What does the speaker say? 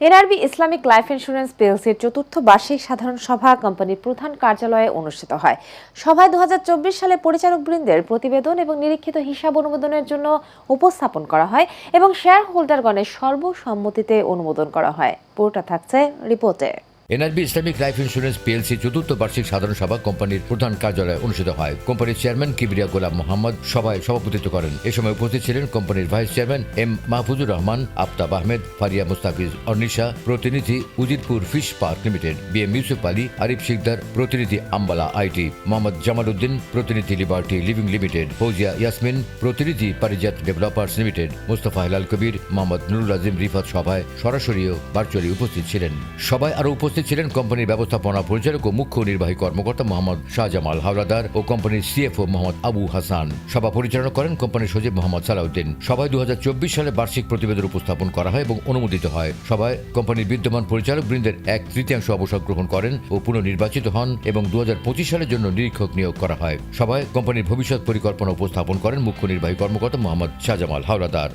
NRB Islamic life insurance পিএলসির চতুর্থ বার্ষিক সাধারণ সভা কোম্পানির প্রধান কার্যালয়ে অনুষ্ঠিত হয়। সভায় দু হাজার চব্বিশ সালে পরিচালক বৃন্দের প্রতিবেদন এবং নিরীক্ষিত হিসাব অনুমোদনের জন্য উপস্থাপন করা হয় এবং শেয়ার হোল্ডারগণের সর্বসম্মতিতে অনুমোদন করা হয়। পুরোটা থাকছে রিপোর্টে। NRB Islamic life insurance PLC চতুর্থ বার্ষিক সাধারণ সভা কোম্পানির প্রধান কার্যালয়ে অনুষ্ঠিত হয়। কোম্পানির চেয়ারম্যান কিবরিয়া গোলাম মোহাম্মদ সভায় সভাপতিত্ব করেন। এ সময় উপস্থিত ছিলেন কোম্পানির vice chairman M Mahfuzur Rahman, Aftab Ahmed, Faria Mustafiz Ornisha প্রতিনিধি Ujirpur fish park limited B M Yusuf Ali, Arif Shikder, প্রতিনিধি আম্বালা আইটি, মোহাম্মদ জামাল উদ্দিন প্রতিনিধি Liberty Living limited, Fouzia Yasmin, প্রতিনিধি পারিজাত ডেভেলপার্স লিমিটেড, মুস্তফা হেলাল কবির, মোহাম্মদ নুরুল আজিম রিফাত সভায় সরাসরি ভার্চুয়ালি উপস্থিত ছিলেন। সবাই আরও উপস্থিত ছিলেন কোম্পানির ব্যবস্থাপনা পরিচালক ও মুখ্য নির্বাহী কর্মকর্তা মোহাম্মদ শাহজামাল হাওলাদার ও কোম্পানির সিএফও মোহাম্মদ আবু হাসান। সভা পরিচালনা করেন কোম্পানির সচিব মোহাম্মদ সালাউদ্দিন। সভায় দু হাজার চব্বিশ সালে বার্ষিক প্রতিবেদন উপস্থাপন করা হয় এবং অনুমোদিত হয়। সভায় কোম্পানির বিদ্যমান পরিচালক বৃন্দের এক তৃতীয়াংশ অবসর গ্রহণ করেন ও পুনর্নির্বাচিত হন এবং দু হাজার পঁচিশ সালের জন্য নিরীক্ষক নিয়োগ করা হয়। সভায় কোম্পানির ভবিষ্যৎ পরিকল্পনা উপস্থাপন করেন মুখ্য নির্বাহী কর্মকর্তা মোহাম্মদ শাহজামাল হাওলাদার।